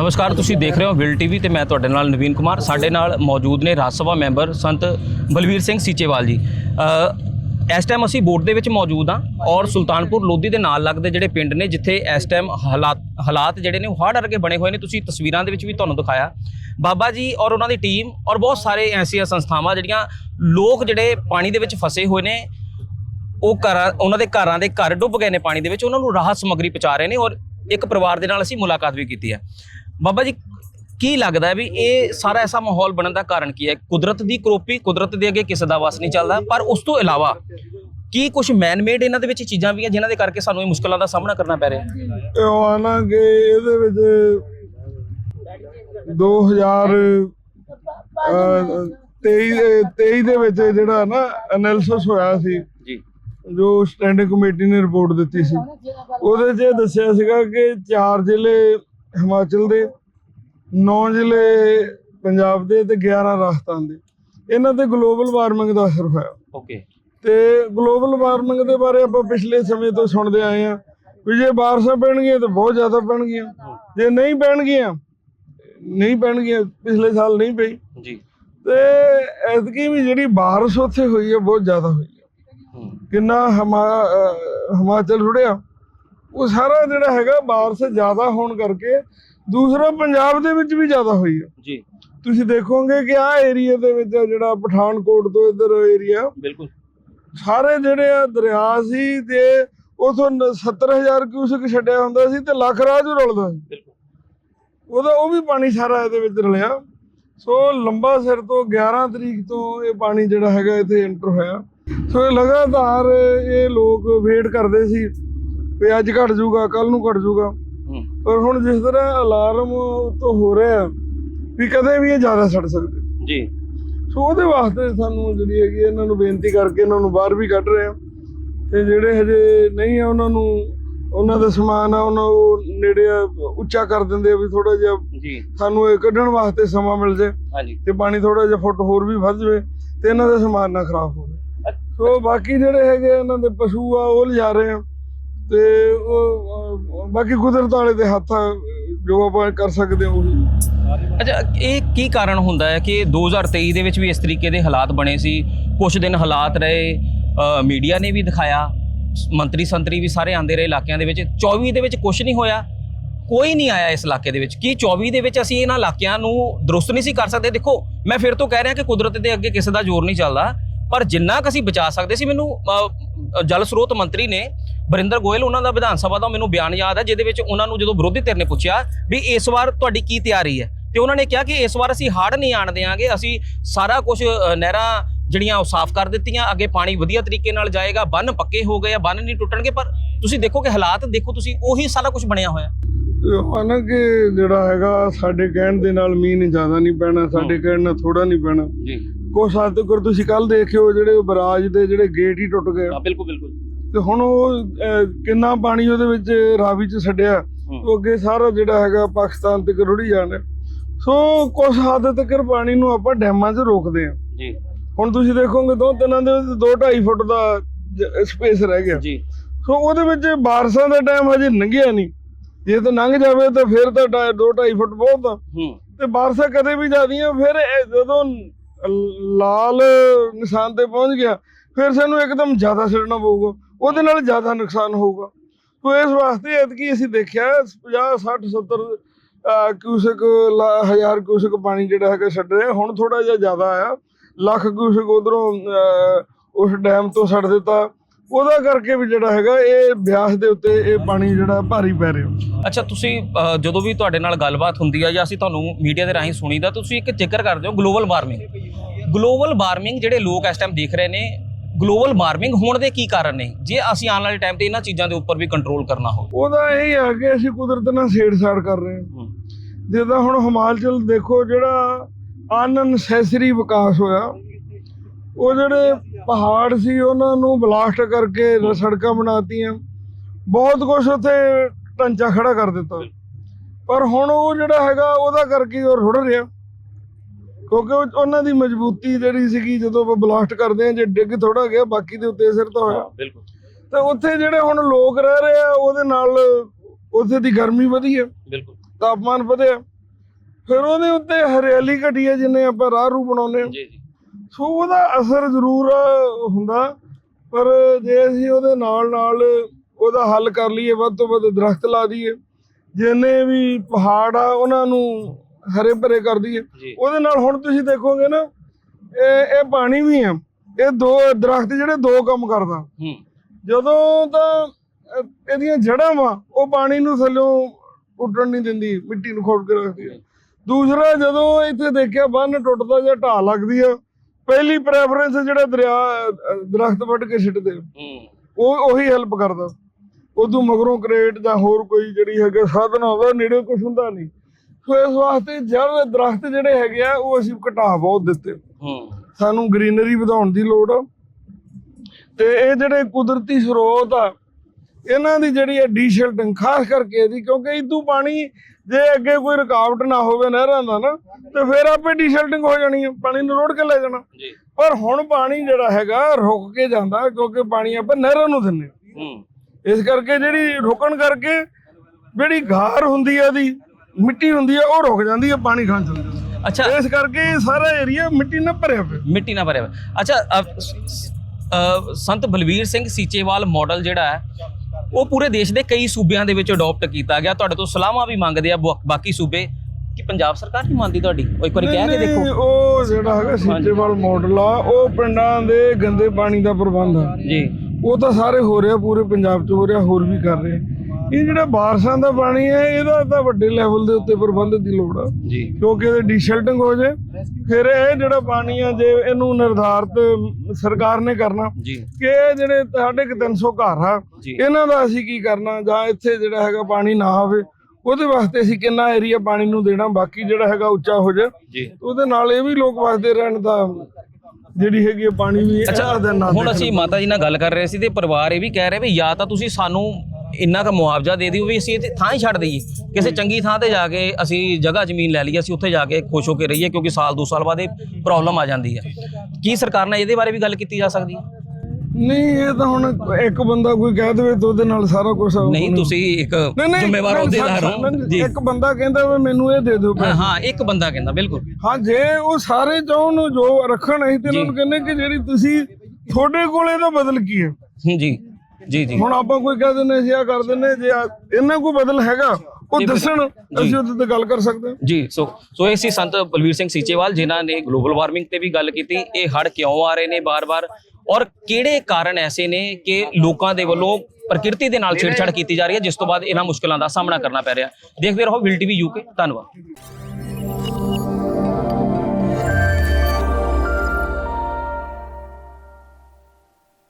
ਨਮਸਕਾਰ, ਤੁਸੀਂ ਦੇਖ ਰਹੇ ਹੋ ਵਿਲ ਟੀਵੀ ਤੇ ਮੈਂ ਤੁਹਾਡੇ ਨਾਲ ਨਵੀਨ ਕੁਮਾਰ। ਸਾਡੇ ਨਾਲ ਮੌਜੂਦ ਨੇ ਰਾਜ ਸਭਾ ਮੈਂਬਰ ਸੰਤ ਬਲਵੀਰ ਸਿੰਘ ਸੀਚੇਵਾਲ ਜੀ। ਇਸ ਟਾਈਮ ਅਸੀਂ ਬੋਰਡ ਦੇ ਵਿੱਚ ਮੌਜੂਦ ਹਾਂ ਔਰ ਸੁਲਤਾਨਪੁਰ ਲੋਧੀ ਦੇ ਨਾਲ ਲੱਗਦੇ ਜਿਹੜੇ ਪਿੰਡ ਨੇ, ਜਿੱਥੇ ਇਸ ਟਾਈਮ ਹਾਲਾਤ ਹਾਲਾਤ ਜਿਹੜੇ ਨੇ ਉਹ ਹੜ੍ਹ ਵਰਗੇ ਬਣੇ ਹੋਏ ਨੇ। ਤੁਸੀਂ ਤਸਵੀਰਾਂ ਦੇ ਵਿੱਚ ਵੀ ਤੁਹਾਨੂੰ ਦਿਖਾਇਆ। ਬਾਬਾ ਜੀ ਔਰ ਉਹਨਾਂ ਦੀ ਟੀਮ ਔਰ ਬਹੁਤ ਸਾਰੇ ਐਸੀਆਂ ਸੰਸਥਾਵਾਂ ਜਿਹੜੀਆਂ ਲੋਕ ਜਿਹੜੇ ਪਾਣੀ ਦੇ ਵਿੱਚ ਫਸੇ ਹੋਏ ਨੇ, ਉਹ ਘਰਾਂ, ਉਹਨਾਂ ਦੇ ਘਰਾਂ ਦੇ ਘਰ ਡੁੱਬ ਗਏ ਨੇ ਪਾਣੀ ਦੇ ਵਿੱਚ। ਉਹਨਾਂ ਨੂੰ ਰਾਹਤ ਸਮੱਗਰੀ ਪਹੁੰਚਾ ਰਹੇ ਨੇ ਔਰ ਇੱਕ ਪਰਿਵਾਰ ਦੇ ਨਾਲ ਅਸੀਂ ਮੁਲਾਕਾਤ ਵੀ ਕੀਤੀ ਹੈ। ਬਾਬਾ ਜੀ ਕੀ ਲੱਗਦਾ ਹੈ ਵੀ ਇਹ ਸਾਰਾ ਐਸਾ ਮਾਹੌਲ ਬਣਨ ਦਾ ਕਾਰਨ ਕੀ ਹੈ? ਕੁਦਰਤ ਦੀ ਕਰੋਪੀ ਕੁਦਰਤ ਦੇ ਅੱਗੇ ਕਿਸੇ ਦਾ ਵਸ ਨਹੀਂ ਚੱਲਦਾ ਪਰ ਉਸ ਤੋਂ ਇਲਾਵਾ ਕੀ ਕੁਝ ਮੈਨ ਮੇਡ ਇਹਨਾਂ ਦੇ ਵਿੱਚ ਚੀਜ਼ਾਂ ਵੀ ਹੈ ਜਿਨ੍ਹਾਂ ਦੇ ਕਰਕੇ ਸਾਨੂੰ ਇਹ ਮੁਸ਼ਕਲਾਂ ਦਾ ਸਾਹਮਣਾ ਕਰਨਾ ਪੈ ਰਿਹਾ ਹੈ? ਉਹ ਆਣਾਗੇ ਇਹਦੇ ਵਿੱਚ 2000 ਅਹ, 23 ਦੇ 23 ਦੇ ਵਿੱਚ ਜਿਹੜਾ ਨਾ ਐਨਾਲਿਸਿਸ ਹੋਇਆ ਸੀ ਜੀ। ਜੋ ਸਟੈਂਡਿੰਗ ਕਮੇਟੀ ਨੇ ਰਿਪੋਰਟ ਦਿੱਤੀ ਸੀ। ਉਹਦੇ 'ਚ ਇਹ ਦੱਸਿਆ ਸੀਗਾ ਕਿ ਚਾਰ ਜ਼ਿਲ੍ਹੇ ਹਿਮਾਚਲ ਦੇ 9 ਜ਼ਿਲ੍ਹੇ ਪੰਜਾਬ ਦੇ ਤੇ 11 ਰਾਜਸਥਾਨ ਦੇ। ਇਹਨਾਂ ਤੇ ਗਲੋਬਲ ਵਾਰਮਿੰਗ ਦਾ ਅਸਰ ਹੋਇਆ। ਓਕੇ ਤੇ ਗਲੋਬਲ ਵਾਰਮਿੰਗ ਦੇ ਬਾਰੇ ਆਪਾਂ ਪਿਛਲੇ ਸਮੇਂ ਤੋਂ ਸੁਣਦੇ ਆਏ ਆ ਵੀ ਜੇ ਬਾਰਿਸ਼ਾਂ ਪੈਣਗੀਆਂ ਤਾਂ ਬਹੁਤ ਜ਼ਿਆਦਾ ਪੈਣਗੀਆਂ। ਜੇ ਨਹੀਂ ਪੈਣਗੀਆਂ ਨਹੀਂ ਪੈਣਗੀਆਂ ਪਿਛਲੇ ਸਾਲ ਨਹੀਂ ਪਈ। ਜੀ। ਤੇ ਐਤਕੀ ਵੀ ਜਿਹੜੀ ਬਾਰਿਸ਼ ਉੱਥੇ ਹੋਈ ਹੈ ਬਹੁਤ ਜ਼ਿਆਦਾ ਹੋਈ ਹੈ। ਕਿੰਨਾ ਹਿਮਾਚਲ ਰੁੜਿਆ ਉਹ ਸਾਰਾ ਜਿਹੜਾ ਹੈਗਾ ਬਾਰਿਸ਼ ਜ਼ਿਆਦਾ ਹੋਣ ਕਰਕੇ ਦੂਸਰਾ ਪੰਜਾਬ ਦੇ ਵਿੱਚ ਵੀ ਜ਼ਿਆਦਾ ਹੋਈ ਹੈ ਜੀ। ਤੁਸੀਂ ਦੇਖੋਗੇ ਕਿ ਆਹ ਏਰੀਆ ਦੇ ਵਿੱਚ ਜਿਹੜਾ ਪਠਾਨਕੋਟ ਤੋਂ ਇੱਧਰ ਏਰੀਆ ਬਿਲਕੁਲ। ਸਾਰੇ ਜਿਹੜੇ ਆ ਦਰਿਆ ਸੀ ਤੇ ਉਥੋਂ 70000 ਕਿਊਸਕ ਛੱਡਿਆ ਹੁੰਦਾ ਸੀ ਤੇ ਲੱਖ ਰਾਜ ਰੁਲਦਾ ਸੀ। ਬਿਲਕੁਲ। ਉਹਦਾ ਉਹ ਵੀ ਪਾਣੀ ਸਾਰਾ ਇਹਦੇ ਵਿੱਚ ਰਲਿਆ। ਸੋ ਲੰਬਾ ਸਿਰ ਤੋਂ 11 ਤਰੀਕ ਤੋਂ ਇਹ ਪਾਣੀ ਜਿਹੜਾ ਹੈਗਾ ਇੱਥੇ ਐਂਟਰ ਹੋਇਆ। ਸੋ ਇਹ ਲਗਾਤਾਰ ਇਹ ਲੋਕ ਵੇਟ ਕਰਦੇ ਸੀ। ਵੀ ਅੱਜ ਘਟ ਜਾਊਗਾ ਕੱਲ ਨੂੰ ਘਟ ਜਾਊਗਾ। ਪਰ ਹੁਣ ਜਿਸ ਤਰ੍ਹਾਂ ਅਲਾਰਮ ਤੋਂ ਹੋ ਰਿਹਾ ਵੀ ਕਦੇ ਵੀ ਇਹ ਜ਼ਿਆਦਾ ਛੱਡ ਸਕਦੇ। ਜੀ। ਸੋ ਉਹਦੇ ਵਾਸਤੇ ਸਾਨੂੰ ਜਿਹੜੀ ਹੈਗੀ ਇਹਨਾਂ ਨੂੰ ਬੇਨਤੀ ਕਰਕੇ ਇਹਨਾਂ ਨੂੰ ਬਾਹਰ ਵੀ ਕੱਢ ਰਹੇ ਆ ਤੇ ਜਿਹੜੇ ਹਜੇ ਨਹੀਂ ਆ ਉਹਨਾਂ ਨੂੰ ਉਹਨਾਂ ਦਾ ਸਮਾਨ ਆ ਉਹਨਾਂ ਉਹ ਨੇੜੇ ਉੱਚਾ ਕਰ ਦਿੰਦੇ ਆ ਵੀ ਥੋੜਾ ਜਿਹਾ ਜੀ। ਸਾਨੂੰ ਇਹ ਕੱਢਣ ਵਾਸਤੇ ਸਮਾਂ ਮਿਲ ਜੇ। ਹਾਂਜੀ। ਤੇ ਪਾਣੀ ਥੋੜਾ ਜਿਹਾ ਫੁੱਟ ਹੋਰ ਵੀ ਵੱਧ ਜਾਵੇ ਤੇ ਇਹਨਾਂ ਦਾ ਸਮਾਨ ਨਾ ਖਰਾਬ ਹੋਵੇ। ਸੋ ਬਾਕੀ ਜਿਹੜੇ ਹੈਗੇ ਇਹਨਾਂ ਦੇ ਪਸ਼ੂ ਆ ਉਹ ਲਿਜਾ ਰਹੇ ਆ ਤੇ ਉਹ ਬਾਕੀ ਕੁਦਰਤ ਵਾਲੇ ਦੇ ਹੱਥ ਜੋ ਆਪਾਂ ਕਰ ਸਕਦੇ ਹਾਂ ਉਹੀ। ਅੱਛਾ, ਇਹ ਕੀ ਕਾਰਨ ਹੁੰਦਾ ਹੈ ਕਿ 2023 ਦੇ ਵਿੱਚ ਵੀ ਇਸ ਤਰੀਕੇ ਦੇ ਹਾਲਾਤ ਬਣੇ ਸੀ? ਕੁਝ ਦਿਨ ਹਾਲਾਤ ਰਹੇ ਮੀਡੀਆ ਨੇ ਵੀ ਦਿਖਾਇਆ, ਮੰਤਰੀ ਸੰਤਰੀ ਵੀ ਸਾਰੇ ਆਂਦੇ ਰਹੇ ਇਲਾਕਿਆਂ ਦੇ ਵਿੱਚ। 24 ਦੇ ਵਿੱਚ ਕੁਝ ਨਹੀਂ ਹੋਇਆ। ਕੋਈ ਨਹੀਂ ਆਇਆ ਇਸ ਇਲਾਕੇ ਦੇ ਵਿੱਚ। ਕੀ 24 ਦੇ ਵਿੱਚ ਅਸੀਂ ਇਹਨਾਂ ਇਲਾਕਿਆਂ ਨੂੰ ਦਰੁਸਤ ਨਹੀਂ ਸੀ ਕਰ ਸਕਦੇ? ਦੇਖੋ, ਮੈਂ ਫਿਰ ਤੋਂ ਕਹਿ ਰਿਹਾ ਕਿ ਕੁਦਰਤ ਦੇ ਅੱਗੇ ਕਿਸੇ ਦਾ ਜ਼ੋਰ ਨਹੀਂ ਚੱਲਦਾ। ਪਰ ਜਿੰਨਾ ਕੁ ਅਸੀਂ ਬਚਾ ਸਕਦੇ ਸੀ, ਮੈਨੂੰ ਜਲ ਸਰੋਤ ਮੰਤਰੀ ਨੇ ਬਰਿੰਦਰ ਗੋਇਲ ਉਹਨਾਂ ਦਾ ਵਿਧਾਨ ਸਭਾ ਦਾ ਮੈਨੂੰ ਬਿਆਨ ਯਾਦ ਹੈ ਜਿਹਦੇ ਵਿੱਚ ਉਹਨਾਂ ਨੂੰ ਜਦੋਂ ਵਿਰੋਧੀ ਧਿਰ ਨੇ ਪੁੱਛਿਆ ਵੀ ਇਸ ਵਾਰ ਤੁਹਾਡੀ ਕੀ ਤਿਆਰੀ ਹੈ ਤੇ ਉਹਨਾਂ ਨੇ ਕਿਹਾ ਕਿ ਇਸ ਵਾਰ ਅਸੀਂ ਹੜ੍ਹ ਨਹੀਂ ਆਣ ਦੇਾਂਗੇ ਅਸੀਂ ਸਾਰਾ ਕੁਝ ਨਹਿਰਾਂ ਜਿਹੜੀਆਂ ਉਹ ਸਾਫ਼ ਕਰ ਦਿੱਤੀਆਂ ਅੱਗੇ ਪਾਣੀ ਵਧੀਆ ਤਰੀਕੇ ਨਾਲ ਜਾਏਗਾ ਬੰਨ ਪੱਕੇ ਹੋ ਗਏ ਆ ਬੰਨ ਨਹੀਂ ਟੁੱਟਣਗੇ ਪਰ ਤੁਸੀਂ ਦੇਖੋ ਕਿ ਹਾਲਾਤ ਦੇਖੋ ਤੁਸੀਂ ਉਹੀ ਸਾਰਾ ਕੁਝ ਬਣਿਆ ਹੋਇਆ। ਉਹਨਾਂ ਕਿ ਜਿਹੜਾ ਹੈਗਾ ਸਾਡੇ ਕਹਿਣ ਦੇ ਨਾਲ ਮੀਂਹ ਨਹੀਂ ਜ਼ਿਆਦਾ ਨਹੀਂ ਪੈਣਾ ਸਾਡੇ ਕਹਿਣ ਨਾਲ ਥੋੜਾ ਨਹੀਂ ਪੈਣਾ। ਜੀ। ਕੁਛ ਹੱਦ ਤੱਕ ਤੁਸੀਂ ਕੱਲ ਦੇਖਿਓ ਜਿਹੜੇ ਬਰਾਜ ਦੇ ਜਿਹੜੇ ਗੇਟ ਹੀ ਟੁੱਟ ਗਏ। ਬਿਲਕੁਲ ਬਿਲਕੁਲ। ਤੇ ਹੁਣ ਉਹ ਕਿੰਨਾ ਪਾਣੀ ਉਹਦੇ ਵਿੱਚ ਰਾਵੀ ਚ ਛੱਡਿਆ ਉਹ ਅੱਗੇ ਸਾਰਾ ਜਿਹੜਾ ਹੈਗਾ ਪਾਕਿਸਤਾਨ ਤੱਕ ਰੁੜੀ ਜਾਣਾ। ਸੋ ਕੁਛ ਹੱਦ ਤੱਕ ਪਾਣੀ ਨੂੰ ਆਪਾਂ ਡੈਮਾਂ 'ਚ ਰੋਕਦੇ ਆ ਜੀ। ਹੁਣ ਤੁਸੀਂ ਦੇਖੋਗੇ ਦੋ ਤਿੰਨਾਂ ਦੇ ਵਿੱਚ 2.5 ਫੁੱਟ ਦਾ ਸਪੇਸ ਰਹਿ ਗਿਆ। ਜੀ। ਸੋ ਉਹਦੇ ਵਿੱਚ ਬਾਰਿਸ਼ਾਂ ਦਾ ਟਾਈਮ ਹਜੇ ਲੰਘਿਆ ਨਹੀਂ। ਜੇ ਤਾਂ ਲੰਘ ਜਾਵੇ ਤਾਂ ਫਿਰ ਤਾਂ 2.5 ਫੁੱਟ ਬਹੁਤ ਆ। ਤੇ ਬਾਰਿਸ਼ਾਂ ਕਦੇ ਵੀ ਜਾਂਦੀਆਂ ਫਿਰ ਜਦੋਂ ਲਾਲ ਨਿਸ਼ਾਨ ਤੇ ਪਹੁੰਚ ਗਿਆ ਫਿਰ ਸਾਨੂੰ ਇੱਕਦਮ ਜ਼ਿਆਦਾ ਛੱਡਣਾ ਪਊਗਾ। ਉਹਦੇ ਨਾਲ ਜ਼ਿਆਦਾ ਨੁਕਸਾਨ ਹੋਊਗਾ। ਸੋ ਇਸ ਵਾਸਤੇ ਐਤਕੀ ਅਸੀਂ ਦੇਖਿਆ 50 60 70 ਅਹ, ਕਿਊਸਕ ਹਜ਼ਾਰ ਕਿਊਸਕ ਪਾਣੀ ਜਿਹੜਾ ਹੈਗਾ ਛੱਡ ਰਿਹਾ ਹੁਣ ਥੋੜਾ ਜਿਹਾ ਜ਼ਿਆਦਾ ਆਇਆ ਲੱਖ ਕਿਊਸਕ ਉਧਰੋਂ ਉਸ ਡੈਮ ਤੋਂ ਛੱਡ ਦਿੱਤਾ। ਉਹਦਾ ਕਰਕੇ ਵੀ ਜਿਹੜਾ ਹੈਗਾ ਇਹ ਬਿਆਸ ਦੇ ਉੱਤੇ ਇਹ ਪਾਣੀ ਜਿਹੜਾ ਭਾਰੀ ਪੈ ਰਿਹਾ। ਅੱਛਾ ਤੁਸੀਂ ਜਦੋਂ ਵੀ ਤੁਹਾਡੇ ਨਾਲ ਗੱਲਬਾਤ ਹੁੰਦੀ ਆ ਜਾਂ ਅਸੀਂ ਤੁਹਾਨੂੰ ਮੀਡੀਆ ਦੇ ਰਾਹੀਂ ਸੁਣੀਦਾ ਤੁਸੀਂ ਇੱਕ ਜ਼ਿਕਰ ਕਰਦੇ ਹੋ ਗਲੋਬਲ ਵਾਰਮਿੰਗ। ਗਲੋਬਲ ਵਾਰਮਿੰਗ ਜਿਹੜੇ ਲੋਕ ਇਸ ਟਾਈਮ ਦੇਖ ਰਹੇ ਨੇ ਗਲੋਬਲ ਵਾਰਮਿੰਗ ਹੋਣ ਦੇ ਕੀ ਕਾਰਨ ਨੇ? ਜੇ ਅਸੀਂ ਆਉਣ ਵਾਲੇ ਟਾਈਮ ਤੇ ਇਹਨਾਂ ਚੀਜ਼ਾਂ ਦੇ ਉੱਪਰ ਵੀ ਕੰਟਰੋਲ ਕਰਨਾ ਹੋਵੇ। ਉਹਦਾ ਇਹ ਆ ਕਿ ਅਸੀਂ ਕੁਦਰਤ ਨਾਲ ਛੇੜਛਾੜ ਕਰ ਰਹੇ ਹਾਂ। ਜਿੱਦਾਂ ਹੁਣ ਹਿਮਾਚਲ ਦੇਖੋ ਜਿਹੜਾ ਅਨਨੈਸੈਸਰੀ ਵਿਕਾਸ ਹੋਇਆ। ਉਹ ਜਿਹੜੇ ਪਹਾੜ ਸੀ ਉਹਨਾਂ ਨੂੰ ਬਲਾਸਟ ਕਰਕੇ ਸੜਕਾਂ ਬਣਾਤੀਆਂ। ਬਹੁਤ ਕੁਝ ਉੱਥੇ ਢਾਂਚਾ ਖੜਾ ਕਰ ਦਿੱਤਾ। ਪਰ ਹੁਣ ਉਹ ਜਿਹੜਾ ਹੈਗਾ ਉਹਦਾ ਕਰਕੇ ਉਹ ਰੁੜ ਰਿਹਾ। ਕਿਉਂਕਿ ਉਹ- ਉਹਨਾਂ ਦੀ ਮਜ਼ਬੂਤੀ ਜਿਹੜੀ ਸੀਗੀ ਜਦੋਂ ਆਪਾਂ ਬਲਾਸਟ ਕਰਦੇ ਆ ਜੇ ਡਿੱਗ ਥੋੜਾ ਗਿਆ ਬਾਕੀ ਦੇ ਉੱਤੇ ਅਸਰ ਤਾਂ ਹੋਇਆ। ਬਿਲਕੁਲ। ਤੇ ਉੱਥੇ ਜਿਹੜੇ ਹੁਣ ਲੋਕ ਰਹਿ ਰਹੇ ਆ ਉਹਦੇ ਨਾਲ ਉੱਥੇ ਦੀ ਗਰਮੀ ਵਧੀ ਹੈ ਬਿਲਕੁਲ। ਤਾਪਮਾਨ ਵਧਿਆ। ਫਿਰ ਉਹਦੇ ਉੱਤੇ ਹਰਿਆਲੀ ਘਟੀ ਹੈ ਜਿੰਨੇ ਆਪਾਂ ਰਾਹ ਰੂ ਬਣਾਉਂਦੇ ਹਾਂ। ਜੀ ਜੀ। ਸੋ ਉਹਦਾ ਅਸਰ ਜ਼ਰੂਰ ਹੁੰਦਾ ਪਰ ਜੇ ਅਸੀਂ ਉਹਦੇ ਨਾਲ ਨਾਲ ਉਹਦਾ ਹੱਲ ਕਰ ਲਈਏ ਵੱਧ ਤੋਂ ਵੱਧ ਦਰਖਤ ਲਾ ਦਈਏ ਜਿੰਨੇ ਵੀ ਪਹਾੜ ਆ ਉਹਨਾਂ ਨੂੰ ਹਰੇ ਭਰੇ ਕਰ ਦਈਏ ਜੀ। ਉਹਦੇ ਨਾਲ ਹੁਣ ਤੁਸੀਂ ਦੇਖੋਗੇ ਨਾ ਇਹ ਇਹ ਪਾਣੀ ਵੀ ਆ ਇਹ ਦੋ ਦਰਖਤ ਜਿਹੜੇ ਦੋ ਕੰਮ ਕਰਦਾ। ਹੂੰ। ਜਦੋਂ ਤਾਂ ਅਹ, ਇਹਦੀਆਂ ਜੜ੍ਹਾਂ ਵਾ ਉਹ ਪਾਣੀ ਨੂੰ ਥੱਲੋਂ ਉੱਡਣ ਨਹੀਂ ਦਿੰਦੀ ਮਿੱਟੀ ਨੂੰ ਖੋੜ ਕੇ ਰੱਖਦੀ ਹੈ। ਦੂਸਰਾ ਜਦੋਂ ਇੱਥੇ ਦੇਖਿਆ ਬੰਨ ਟੁੱਟਦਾ ਜਾਂ ਢਾਹ ਲੱਗਦੀ ਆ ਪਹਿਲੀ ਪ੍ਰੈਫਰੈਂਸ ਜਿਹੜਾ ਦਰਿਆ ਅਹ, ਦਰਖਤ ਵੱਢ ਕੇ ਸਿੱਟਦੇ ਹੂੰ। ਉਹ ਉਹੀ ਹੈਲਪ ਕਰਦਾ। ਉਦੋਂ ਮਗਰੋਂ ਕਰੇਟ ਜਾਂ ਹੋਰ ਕੋਈ ਜਿਹੜੀ ਹੈਗਾ ਸਾਧਨ ਆਉਂਦਾ ਨੇੜੇ ਕੁਝ ਹੁੰਦਾ ਨਹੀਂ। ਸੋ ਇਸ ਵਾਸਤੇ ਜੜ ਦਰਖਤ ਜਿਹੜੇ ਹੈਗੇ ਆ ਉਹ ਅਸੀਂ ਘਟਾ ਬਹੁਤ ਦਿੱਤੇ। ਹੂੰ। ਸਾਨੂੰ ਗ੍ਰੀਨਰੀ ਵਧਾਉਣ ਦੀ ਲੋੜ ਆ। ਤੇ ਇਹ ਜਿਹੜੇ ਕੁਦਰਤੀ ਸਰੋਤ ਆ ਇਹਨਾਂ ਦੀ ਜਿਹੜੀ ਹੈ ਡੀਸ਼ਲਟਿੰਗ ਖਾਸ ਕਰਕੇ ਇਹਦੀ ਕਿਉਂਕਿ ਇਦੋਂ ਪਾਣੀ ਜੇ ਅੱਗੇ ਕੋਈ ਰੁਕਾਵਟ ਨਾ ਹੋਵੇ ਨਹਿਰਾਂ ਦਾ ਨਾ ਤੇ ਫਿਰ ਆਪੇ ਡੀਸ਼ਲਟਿੰਗ ਹੋ ਜਾਣੀ ਹੈ ਪਾਣੀ ਨੂੰ ਰੋੜ ਕੇ ਲੈ ਜਾਣਾ। ਪਰ ਹੁਣ ਪਾਣੀ ਜਿਹੜਾ ਹੈਗਾ ਰੁਕ ਕੇ ਜਾਂਦਾ ਕਿਉਂਕਿ ਪਾਣੀ ਆਪਾਂ ਨਹਿਰਾਂ ਨੂੰ ਦਿੰਨੇ ਹੂੰ। ਇਸ ਕਰਕੇ ਜਿਹੜੀ ਰੁਕਣ ਕਰਕੇ ਜਿਹੜੀ ਘਾਰ ਹੁੰਦੀ ਹੈ ਦੀ ਮਿੱਟੀ ਹੁੰਦੀ ਹੈ ਉਹ ਰੁਕ ਜਾਂਦੀ ਹੈ ਪਾਣੀ ਖਾਣ ਚਲ ਜਾਂਦਾ ਅੱਛਾ। ਇਸ ਕਰਕੇ ਇਹ ਸਾਰਾ ਏਰੀਆ ਮਿੱਟੀ ਨਾਲ ਭਰਿਆ ਪਿਆ। ਮਿੱਟੀ ਨਾਲ ਭਰਿਆ ਹੋਇਆ ਅੱਛਾ ਸ- ਸੰਤ ਬਲਵੀਰ ਸਿੰਘ ਸੀਚੇਵਾਲ ਮਾਡਲ ਜਿਹੜਾ ਹੈ ਉਹ ਪੂਰੇ ਦੇਸ਼ ਦੇ ਕਈ ਸੂਬਿਆਂ ਦੇ ਵਿੱਚ ਅਡਾਪਟ ਕੀਤਾ ਗਿਆ। ਤੁਹਾਡੇ ਤੋਂ ਸਲਾਹਾਂ ਵੀ ਮੰਗਦੇ ਆ ਬਾ- ਬਾਕੀ ਸੂਬੇ। ਕਿ ਪੰਜਾਬ ਸਰਕਾਰ ਨਹੀਂ ਮੰਨਦੀ ਤੁਹਾਡੀ? ਉਹ ਇੱਕ ਵਾਰੀ ਕਹਿ ਕੇ ਨਹੀਂ, ਦੇਖੋ। ਉਹ ਜਿਹੜਾ ਹੈਗਾ ਸੀਚੇਵਾਲ ਮਾਡਲ ਆ ਉਹ ਪਿੰਡਾਂ ਦੇ ਗੰਦੇ ਪਾਣੀ ਦਾ ਪ੍ਰਬੰਧ ਆ। ਜੀ। ਉਹ ਤਾਂ ਸਾਰੇ ਹੋ ਰਿਹਾ ਪੂਰੇ ਪੰਜਾਬ 'ਚ ਹੋ ਰਿਹਾ ਹੋਰ ਵੀ ਕਰ ਰਹੇ। ਇਹ ਜਿਹੜਾ ਬਾਰਿਸ਼ਾਂ ਦਾ ਪਾਣੀ ਹੈ ਇਹਦਾ ਤਾਂ ਵੱਡੇ ਲੈਵਲ ਦੇ ਉੱਤੇ ਪ੍ਰਬੰਧ ਦੀ ਲੋੜ ਆ। ਜੀ। ਕਿਉਂਕਿ ਇਹਦੇ ਡੀਸ਼ਲਟਿੰਗ ਹੋ ਜੇ ਫਿਰ ਇਹ ਜਿਹੜਾ ਪਾਣੀ ਆ ਜੇ ਇਹਨੂੰ ਨਿਰਧਾਰਤ ਸਰਕਾਰ ਨੇ ਕਰਨਾ ਕਿ ਇਹ ਜਿਹੜੇ ਕੁ 300 ਘਰ ਆ ਇਹਨਾਂ ਦਾ ਅਸੀਂ ਕੀ ਕਰਨਾ ਜਾਂ ਇੱਥੇ ਜਿਹੜਾ ਹੈਗਾ ਪਾਣੀ ਨਾ ਆਵੇ ਉਹਦੇ ਵਾਸਤੇ ਅਸੀਂ ਕਿੰਨਾ ਏਰੀਆ ਪਾਣੀ ਨੂੰ ਦੇਣਾ ਬਾਕੀ ਜਿਹੜਾ ਹੈਗਾ ਉੱਚਾ ਹੋ ਜਾ। ਉਹਦੇ ਨਾਲ ਇਹ ਵੀ ਲੋਕ ਵਸਦੇ ਰਹਿਣ ਦਾ ਜਿਹੜੀ ਹੈਗੀ ਪਾਣੀ ਵੀ ਅੱਛਾ ਹੁਣ ਅਸੀਂ ਮਾਤਾ ਜੀ ਨਾਲ ਗੱਲ ਕਰ ਰਹੇ ਸੀ ਤੇ ਪਰਿਵਾਰ ਇਹ ਵੀ ਕਹਿ ਰਿਹਾ ਵੀ ਜਾਂ ਤਾਂ ਤੁਸੀਂ ਸਾਨੂੰ ਇੰਨਾ ਕੁ ਮੁਆਵਜ਼ਾ ਦੇ ਦਿਓ ਵੀ ਅਸੀਂ ਇੱਥੇ ਥਾਂ ਹੀ ਛੱਡ ਦਈਏ। ਕਿਸੇ ਚੰਗੀ ਥਾਂ ਤੇ ਜਾ ਕੇ ਅਸੀਂ ਜਗ੍ਹਾ ਜ਼ਮੀਨ ਲੈ ਲਈਏ ਅਸੀਂ ਉੱਥੇ ਜਾ ਕੇ ਖੁਸ਼ ਹੋ ਕੇ ਰਹੀਏ ਕਿਉਂਕਿ ਸਾਲ ਦੋ ਸਾਲ ਬਾਅਦ ਇਹ ਪ੍ਰੋਬਲਮ ਆ ਜਾਂਦੀ ਹੈ। ਕੀ ਸਰਕਾਰ ਨਾਲ ਇਹਦੇ ਬਾਰੇ ਵੀ ਗੱਲ ਕੀਤੀ ਜਾ ਸਕਦੀ ਹੈ? ਨਹੀਂ ਇਹ ਤਾਂ ਹੁਣ ਇੱਕ ਬੰਦਾ ਕੋਈ ਕਹਿ ਦੇਵੇ ਤਾਂ ਉਹਦੇ ਨਾਲ ਸਾਰਾ ਕੁਝ ਨਹੀਂ ਤੁਸੀਂ ਇੱਕ ਜ਼ਿੰਮੇਵਾਰ ਅਹੁਦੇਦਾਰ ਹੋ। ਜੀ। ਇੱਕ ਬੰਦਾ ਕਹਿੰਦਾ ਵੀ ਮੈਨੂੰ ਇਹ ਦੇ ਦਿਓ ਹਾਂ, ਹਾਂ ਇੱਕ ਬੰਦਾ ਕਹਿੰਦਾ ਬਿਲਕੁਲ। ਹਾਂ ਜੇ ਉਹ ਸਾਰੇ ਚਾਹਣ ਜੋ ਰੱਖਣ ਅਸੀਂ ਤੇ ਇਹਨਾਂ ਨੂੰ ਕਹਿੰਦੇ ਕਿ ਜਿਹੜੀ ਤੁਸੀਂ ਤੁਹਾਡੇ ਕੋਲ ਇਹਦਾ ਬਦਲ ਕੀ ਹੂੰ, ਜੀ। ਜੀ ਜੀ। ਹੁਣ ਆਪਾਂ ਕੋਈ ਕਹਿ ਦਿੰਦੇ ਅਸੀਂ ਆ ਕਰ ਦਿੰਦੇ ਜੇ ਇਹਨਾਂ ਕੋਈ ਬਦਲ ਹੈਗਾ? ਉਹ ਦੱਸਣ ਅਸੀਂ ਉਹਦੇ ਤੇ ਗੱਲ ਕਰ ਸਕਦੇ ਹਾਂ। ਜੀ ਸੋ ਸੋ ਇਹ ਸੀ ਸੰਤ ਬਲਵੀਰ ਸਿੰਘ ਸੀਚੇਵਾਲ ਜਿਨ੍ਹਾਂ ਨੇ ਗਲੋਬਲ ਵਾਰਮਿੰਗ ਤੇ ਵੀ ਗੱਲ ਕੀਤੀ। ਇਹ ਹੜ ਕਿਉਂ ਆ ਰਹੇ ਨੇ ਬਾਰ-ਬਾਰ? ਔਰ ਕਿਹੜੇ ਕਾਰਨ ਐਸੇ ਨੇ ਕਿ ਲੋਕਾਂ ਦੇ ਵੱਲੋਂ ਪ੍ਰਕਿਰਤੀ ਦੇ ਨਾਲ ਛੇੜਛਾੜ ਕੀਤੀ ਜਾ ਰਹੀ ਹੈ ਜਿਸ ਤੋਂ ਬਾਅਦ ਇਹਨਾਂ ਮੁਸ਼ਕਲਾਂ ਦਾ ਸਾਹਮਣਾ ਕਰਨਾ ਪੈ ਰਿਹਾ? ਦੇਖਦੇ ਰਹੋ ਵਿਲ ਟੀਵੀ ਯੂਕੇ ਧੰਨਵਾਦ।